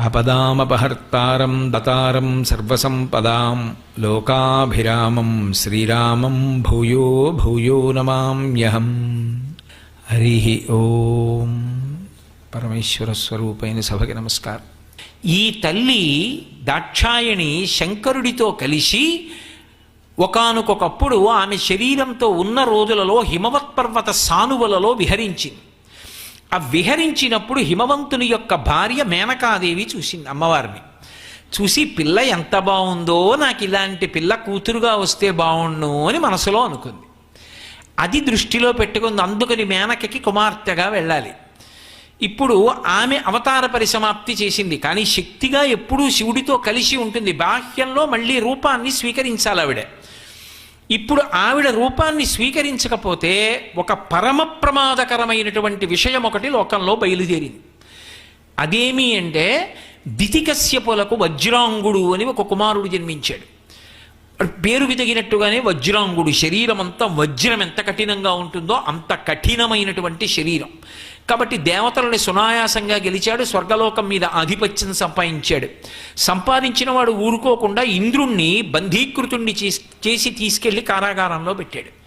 అపదామపహర్తారం దతారం సర్వసంపదాం లోకాభిరామం శ్రీరామం భూయో భూయో నమామ్యహం హరి ఓం పరమేశ్వర స్వరూపైన సభకి నమస్కారం ఈ తల్లి దాక్షాయణి శంకరుడితో కలిసి ఒకనకొకప్పుడు ఆమె శరీరంతో ఉన్న రోజులలో హిమవత్ పర్వత సానువులలో విహరించింది. ఆ విహరించినప్పుడు హిమవంతుని యొక్క భార్య మేనకాదేవి చూసింది అమ్మవారిని. చూసి పిల్ల ఎంత బాగుందో నాకు ఇలాంటి పిల్ల కూతురుగా వస్తే బాగుండు అని మనసులో అనుకుంది. అది దృష్టిలో పెట్టుకుంది. అందుకని మేనకకి కుమార్తెగా వెళ్ళాలి. ఇప్పుడు ఆమె అవతార పరిసమాప్తి చేసింది. కానీ శక్తిగా ఎప్పుడూ శివుడితో కలిసి ఉంటుంది. బాహ్యంలో మళ్ళీ రూపాన్ని స్వీకరించాలి ఆవిడ. ఇప్పుడు ఆవిడ రూపాన్ని స్వీకరించకపోతే ఒక పరమ ప్రమాదకరమైనటువంటి విషయం ఒకటి లోకంలో బయలుదేరింది. అదేమి అంటే దితికశ్యపులకు వజ్రాంగుడు అని ఒక కుమారుడు జన్మించాడు. పేరు పేరుకి తగినట్టుగానే వజ్రాంగుడు శరీరం అంతా వజ్రం ఎంత కఠినంగా ఉంటుందో అంత కఠినమైనటువంటి శరీరం. కాబట్టి దేవతలని సునాయాసంగా గెలిచాడు స్వర్గలోకం మీద ఆధిపత్యం సంపాదించాడు. సంపాదించిన వాడు ఊరుకోకుండా ఇంద్రుణ్ణి బంధీకృతుణ్ణి చేసి- తీసుకెళ్ళి కారాగారంలో పెట్టాడు.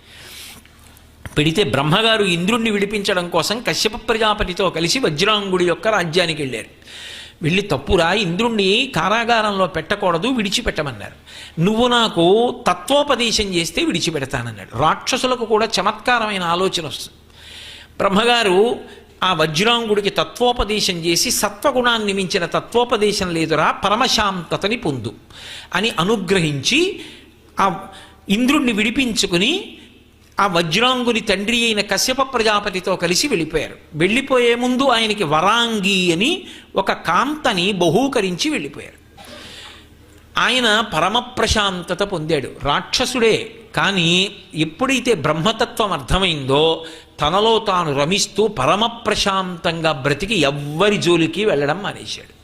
పెడితే బ్రహ్మగారు ఇంద్రుణ్ణి విడిపించడం కోసం కశ్యప ప్రజాపతితో కలిసి వజ్రాంగుడి యొక్క రాజ్యానికి వెళ్ళారు. వెళ్ళి తప్పురా ఇంద్రుణ్ణి కారాగారంలో పెట్టకూడదు విడిచిపెట్టమన్నారు. నువ్వు నాకు తత్వోపదేశం చేస్తే విడిచిపెడతానన్నాడు. రాక్షసులకు కూడా చమత్కారమైన ఆలోచన వస్తుంది. బ్రహ్మగారు ఆ వజ్రాంగుడికి తత్వోపదేశం చేసి సత్వగుణాన్ని మించిన తత్వోపదేశం లేదురా పరమశాంతతని పొందు అని అనుగ్రహించి ఆ ఇంద్రుణ్ణి విడిపించుకుని ఆ వజ్రాంగుని తండ్రి అయిన కశ్యప ప్రజాపతితో కలిసి వెళ్ళిపోయారు. వెళ్ళిపోయే ముందు ఆయనకి వరాంగి అని ఒక కాంతని బహూకరించి వెళ్ళిపోయారు. ఆయన పరమ ప్రశాంతత పొందాడు. రాక్షసుడే కానీ ఎప్పుడైతే బ్రహ్మతత్వం అర్థమైందో తనలో తాను రమిస్తూ పరమ ప్రశాంతంగా బ్రతికి ఎవ్వరి జోలికి వెళ్ళడం మానేశాడు.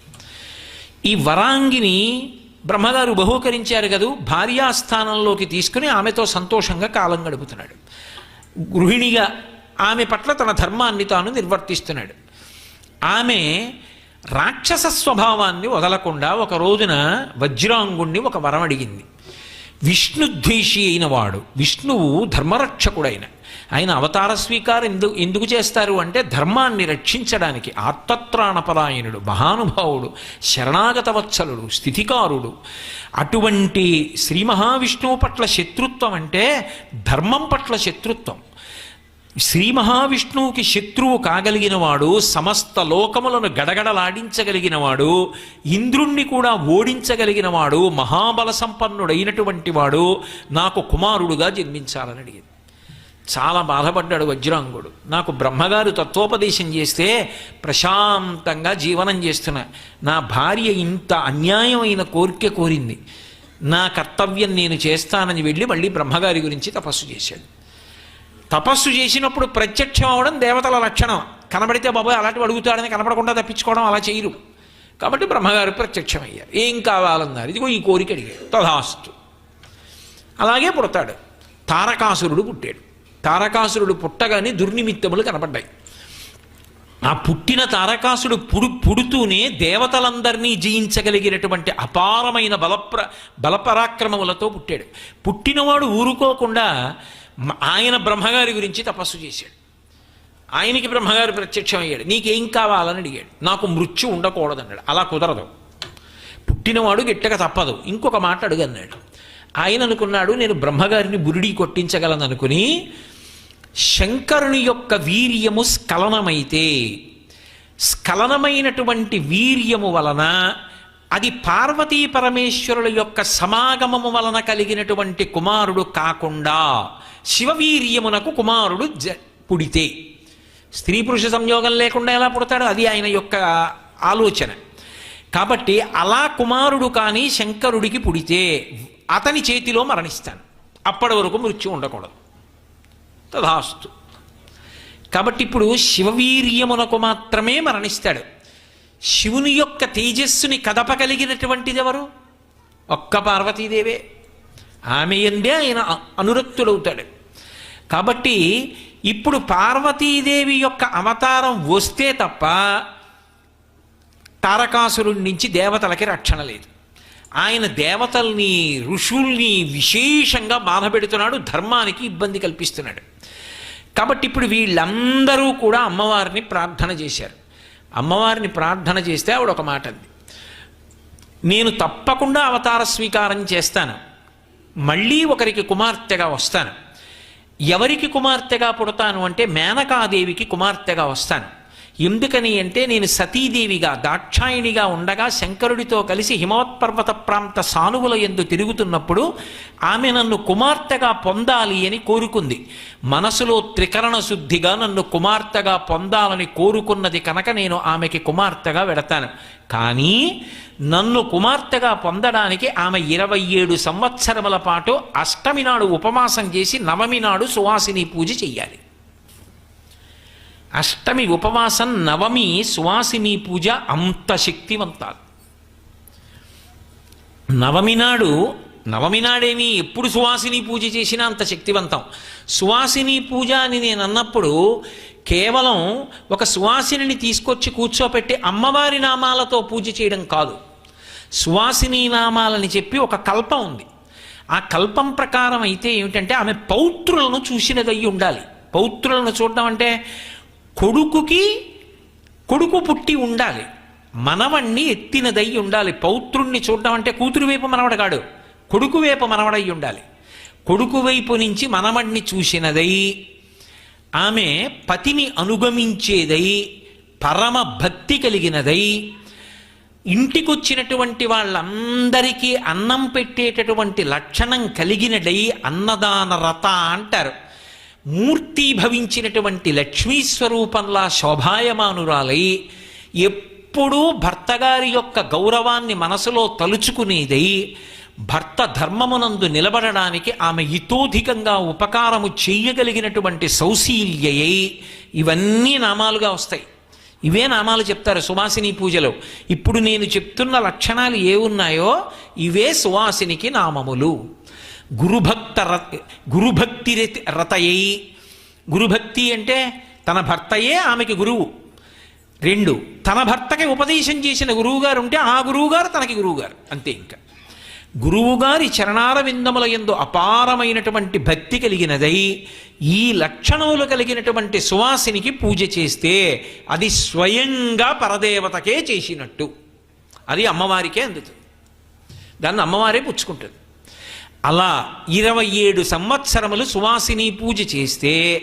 ఈ వరాంగిని బ్రహ్మగారు బహూకరించారు కదూ భార్యాస్థానంలోకి తీసుకుని ఆమెతో సంతోషంగా కాలం గడుపుతున్నాడు. గృహిణిగా ఆమె పట్ల తన ధర్మాన్ని తాను నిర్వర్తిస్తున్నాడు. ఆమె రాక్షస స్వభావాన్ని వదలకుండా ఒక రోజున వజ్రాంగుణ్ణి ఒక వరం అడిగింది. విష్ణుద్వేషి అయిన వాడు. విష్ణువు ధర్మరక్షకుడైన. ఆయన అవతార స్వీకారం ఎందుకు ఎందుకు చేస్తారు అంటే ధర్మాన్ని రక్షించడానికి ఆత్మత్రాణపరాయణుడు మహానుభావుడు శరణాగత వత్సలుడు స్థితికారుడు. అటువంటి శ్రీ మహావిష్ణువు పట్ల శత్రుత్వం అంటే ధర్మం పట్ల శత్రుత్వం. శ్రీ మహావిష్ణువుకి శత్రువు కాగలిగినవాడు సమస్త లోకములను గడగడలాడించగలిగినవాడు ఇంద్రుణ్ణి కూడా ఓడించగలిగినవాడు మహాబల సంపన్నుడైనటువంటి వాడు నాకు కుమారుడుగా జన్మించాలని అడిగింది. చాలా బాధపడ్డాడు వజ్రాంగుడు. నాకు బ్రహ్మగారు తత్వోపదేశం చేస్తే ప్రశాంతంగా జీవనం చేస్తున్నా. నా భార్య ఇంత అన్యాయమైన కోరిక కోరింది. నా కర్తవ్యం నేను చేస్తానని వెళ్ళి మళ్ళీ బ్రహ్మగారి గురించి తపస్సు చేశాడు. తపస్సు చేసినప్పుడు ప్రత్యక్షం అవడం దేవతల లక్షణం. కనబడితే బాబాయ్ అలాంటివి అడుగుతాడని కనపడకుండా తప్పించుకోవడం అలా చేయరు. కాబట్టి బ్రహ్మగారు ప్రత్యక్షమయ్యారు. ఏం కావాలన్నారు? ఇదిగో ఈ కోరిక అడిగాడు. తథాస్తు అలాగే పుడతాడు. తారకాసురుడు పుట్టాడు. తారకాసురుడు పుట్టగానే దుర్నిమిత్తములు కనపడ్డాయి. ఆ పుట్టిన తారకాసుడు పుడు పుడుతూనే దేవతలందరినీ జయించగలిగినటువంటి అపారమైన బలప్ర బలపరాక్రమములతో పుట్టాడు. పుట్టినవాడు ఊరుకోకుండా ఆయన బ్రహ్మగారి గురించి తపస్సు చేశాడు. ఆయనకి బ్రహ్మగారు ప్రత్యక్షమయ్యాడు. నీకేం కావాలని అడిగాడు. నాకు మృత్యు ఉండకూడదన్నాడు. అలా కుదరదు. పుట్టినవాడు గిట్టక తప్పదు. ఇంకొక మాట అడుగన్నాడు. ఆయన అనుకున్నాడు నేను బ్రహ్మగారిని బురిడి కొట్టించగలను అనుకుని శంకరుని యొక్క వీర్యము స్ఖలనమైతే స్ఖలనమైనటువంటి వీర్యము వలన అది పార్వతీ పరమేశ్వరుల యొక్క సమాగమము వలన కలిగినటువంటి కుమారుడు కాకుండా శివవీర్యమునకు కుమారుడు జ పుడితే. స్త్రీ పురుష సంయోగం లేకుండా ఎలా పుడతాడు? అది ఆయన యొక్క ఆలోచన. కాబట్టి అలా కుమారుడు కానీ శంకరుడికి పుడితే అతని చేతిలో మరణిస్తాను అప్పటి వరకు మృత్యు ఉండకూడదు. తదాస్తు. కాబట్టి ఇప్పుడు శివవీర్యమునకు మాత్రమే మరణిస్తాడు. శివుని యొక్క తేజస్సుని కదపగలిగినటువంటిది ఎవరు? ఒక్క పార్వతీదేవే. ఆమె ఎందే ఆయన అనురక్తుడవుతాడు కాబట్టి ఇప్పుడు పార్వతీదేవి యొక్క అవతారం వస్తే తప్ప తారకాసురుడి నుంచి దేవతలకి రక్షణ లేదు. ఆయన దేవతల్ని ఋషుల్ని విశేషంగా బాధపెడుతున్నాడు ధర్మానికి ఇబ్బంది కల్పిస్తున్నాడు. కాబట్టి ఇప్పుడు వీళ్ళందరూ కూడా అమ్మవారిని ప్రార్థన చేశారు. అమ్మవారిని ప్రార్థన చేస్తే ఆవిడ ఒక మాట అంది. నేను తప్పకుండా అవతార స్వీకారం చేస్తాను. మళ్ళీ ఒకరికి కుమార్తెగా వస్తాను. ఎవరికి కుమార్తెగా పుడతాను అంటే మేనకాదేవికి కుమార్తెగా వస్తాను. ఎందుకని అంటే నేను సతీదేవిగా దాక్షాయిణిగా ఉండగా శంకరుడితో కలిసి హిమవత్పర్వత ప్రాంత సానువుల ఎందు తిరుగుతున్నప్పుడు ఆమె నన్ను కుమార్తెగా పొందాలి అని కోరుకుంది. మనసులో త్రికరణ శుద్ధిగా నన్ను కుమార్తెగా పొందాలని కోరుకున్నది కనుక నేను ఆమెకి కుమార్తెగా వెడతాను. కానీ నన్ను కుమార్తెగా పొందడానికి ఆమె ఇరవై ఏడు సంవత్సరముల పాటు అష్టమి నాడు ఉపవాసం చేసి నవమి నాడు సువాసిని పూజ చెయ్యాలి. అష్టమి ఉపవాసం నవమి సువాసిని పూజ అంత శక్తివంతాలు. నవమి నాడు నవమి నాడేమి ఎప్పుడు సువాసిని పూజ చేసినా అంత శక్తివంతం. సువాసిని పూజ అని నేను అన్నప్పుడు కేవలం ఒక సువాసిని తీసుకొచ్చి కూర్చోపెట్టి అమ్మవారి నామాలతో పూజ చేయడం కాదు. సువాసిని నామాలని చెప్పి ఒక కల్పం ఉంది. ఆ కల్పం ప్రకారం అయితే ఏమిటంటే ఆమె పౌత్రులను చూసినదయ్యి ఉండాలి పౌత్రులను చూడడం అంటే కొడుకుకి కొడుకు పుట్టి ఉండాలి. మనవణ్ణి ఎత్తినదై ఉండాలి. పౌత్రుణ్ణి చూడడం అంటే కూతురు వైపు మనవడ కాడు. కొడుకు వైపు మనవడై ఉండాలి. కొడుకు వైపు నుంచి మనవణ్ణి చూసినదై ఆమె పతిని అనుగమించేదై పరమ భక్తి కలిగినదై ఇంటికొచ్చినటువంటి వాళ్ళందరికీ అన్నం పెట్టేటటువంటి లక్షణం కలిగినడై అన్నదాన రథ అంటారు. మూర్తీభవించినటువంటి లక్ష్మీ స్వరూపంలా శోభాయమానురాలై ఎప్పుడూ భర్తగారి యొక్క గౌరవాన్ని మనసులో తలుచుకునేదై భర్త ధర్మమునందు నిలబడడానికి ఆమె ఇతోధికంగా ఉపకారము చేయగలిగినటువంటి సౌశీల్యయై ఇవన్నీ నామాలుగా వస్తాయి. ఇవే నామాలు చెప్తారు సువాసిని పూజలో. ఇప్పుడు నేను చెప్తున్న లక్షణాలు ఏ ఉన్నాయో ఇవే సువాసినికి నామములు. గురుభక్త రత గురుభక్తి రతయై. గురుభక్తి అంటే తన భర్తయే ఆమెకి గురువు. రెండు తన భర్తకి ఉపదేశం చేసిన గురువుగారు ఉంటే ఆ గురువుగారు తనకి గురువుగారు. అంతే ఇంకా. గురువుగారి చరణార విందముల ఎందు అపారమైనటువంటి భక్తి కలిగినదై ఈ లక్షణములు కలిగినటువంటి సువాసినికి పూజ చేస్తే అది స్వయంగా పరదేవతకే చేసినట్టు. అది అమ్మవారికే అందుతుంది. దాన్ని అమ్మవారే పుచ్చుకుంటుంది. అలా ఇరవై ఏడు సంవత్సరములు సువాసిని పూజ చేస్తే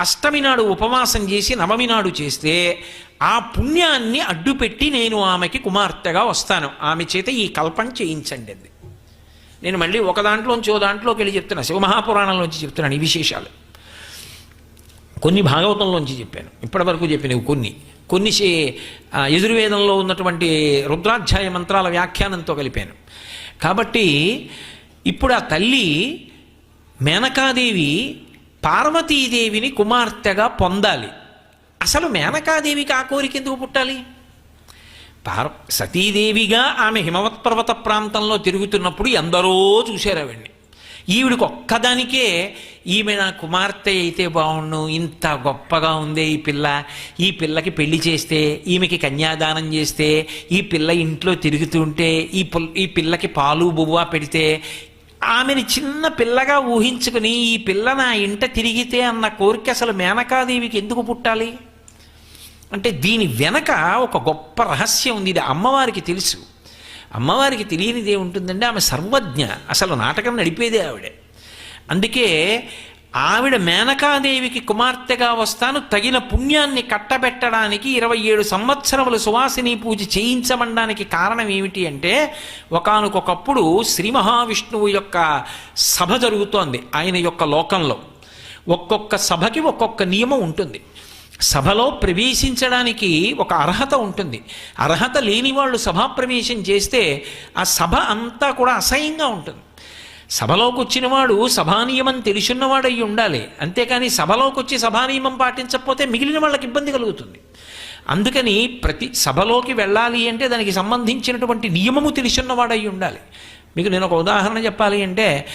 అష్టమి నాడు ఉపవాసం చేసి నవమి నాడు చేస్తే ఆ పుణ్యాన్ని అడ్డుపెట్టి నేను ఆమెకి కుమార్తెగా వస్తాను. ఆమె చేత ఈ కల్పన చేయించండి అది. నేను మళ్ళీ ఒక దాంట్లోంచి ఓ దాంట్లోకి వెళ్ళి చెప్తున్నా. శివమహాపురాణంలోంచి చెప్తున్నాను ఈ విశేషాలు. కొన్ని భాగవతంలోంచి చెప్పాను. ఇప్పటివరకు చెప్పినవి కొన్ని. కొన్ని శే- యజుర్వేదంలో ఉన్నటువంటి రుద్రాధ్యాయ మంత్రాల వ్యాఖ్యానంతో కలిపాను. కాబట్టి ఇప్పుడు ఆ తల్లి మేనకాదేవి పార్వతీదేవిని కుమార్తెగా పొందాలి. అసలు మేనకాదేవికి ఆ కోరిక ఎందుకు పుట్టాలి? పార్ సతీదేవిగా ఆమె హిమవత్ పర్వత ప్రాంతంలో తిరుగుతున్నప్పుడు ఎందరో చూశారు ఆవిడ్ని. ఈవిడికి ఒక్కదానికే ఈమె నా కుమార్తె అయితే బాగుండు ఇంత గొప్పగా ఉందే ఈ పిల్ల. ఈ పిల్లకి పెళ్ళి చేస్తే ఈమెకి కన్యాదానం చేస్తే ఈ పిల్ల ఇంట్లో తిరుగుతుంటే ఈ ఈ పిల్లకి పాలు బువ్వ పెడితే ఆమెని చిన్న పిల్లగా ఊహించుకుని ఈ పిల్ల నా ఇంట తిరిగితే అన్న కోరిక అసలు మేనకాదేవికి ఎందుకు పుట్టాలి? అంటే దీని వెనక ఒక గొప్ప రహస్యం ఉంది. ఇది అమ్మవారికి తెలుసు. అమ్మవారికి తెలియనిది ఏముంటుందంటే ఆమె సర్వజ్ఞ. అసలు నాటకం నడిపేదే ఆవిడ. అందుకే ఆవిడ మేనకాదేవికి కుమార్తెగా వస్తాను తగిన పుణ్యాన్ని కట్టబెట్టడానికి ఇరవై ఏడు సంవత్సరములు సువాసిని పూజ చేయించమనడానికి కారణం ఏమిటి అంటే ఒకనకొకప్పుడు శ్రీ మహావిష్ణువు యొక్క సభ జరుగుతోంది ఆయన యొక్క లోకంలో. ఒక్కొక్క సభకి ఒక్కొక్క నియమం ఉంటుంది. సభలో ప్రవేశించడానికి ఒక అర్హత ఉంటుంది. అర్హత లేని వాళ్ళు సభాప్రవేశం చేస్తే ఆ సభ అంతా కూడా అసహ్యంగా ఉంటుంది. సభలోకి వచ్చినవాడు సభానియమం తెలిసిన్నవాడై ఉండాలి. అంతేకాని సభలోకి వచ్చి సభానియమం పాటించకపోతే మిగిలిన వాళ్ళకి ఇబ్బంది కలుగుతుంది. అందుకని ప్రతి సభలోకి వెళ్ళాలి అంటే దానికి సంబంధించినటువంటి నియమము తెలిసిన్నవాడై ఉండాలి. మీకు నేను ఒక ఉదాహరణ చెప్పాలి అంటే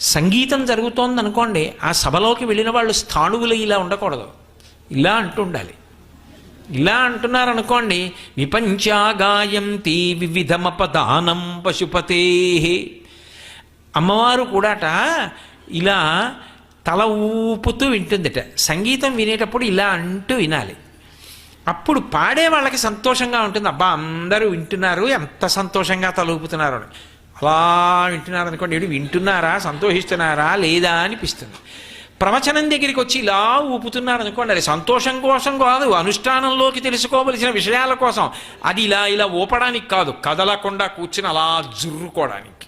సంగీతం జరుగుతోంది అనుకోండి ఆ సభలోకి వెళ్ళిన వాళ్ళు స్థాణువులు ఇలా ఉండకూడదు. ఇలా అంటూ ఉండాలి ఇలా అంటున్నారు అనుకోండి విపంచాగాయంతి వివిధమపదానం పశుపతే అమ్మవారు కూడాట ఇలా తల ఊపుతూ వింటుందట. సంగీతం వినేటప్పుడు ఇలా అంటూ వినాలి. అప్పుడు పాడే వాళ్ళకి సంతోషంగా ఉంటుంది. అబ్బా అందరూ వింటున్నారు ఎంత సంతోషంగా తల ఊపుతున్నారు అని. అలా వింటున్నారు అనుకోండి "ఏడు వింటున్నారా సంతోషిస్తున్నారా లేదా అనిపిస్తుంది. ప్రవచనం దగ్గరికి వచ్చి ఇలా ఊపుతున్నారు అనుకోండి అది సంతోషం కోసం కాదు అనుష్ఠానంలోకి తెలుసుకోవలసిన విషయాల కోసం. అది ఇలా ఇలా ఊపడానికి కాదు కదలకుండా కూర్చుని అలా జుర్రుకోవడానికి.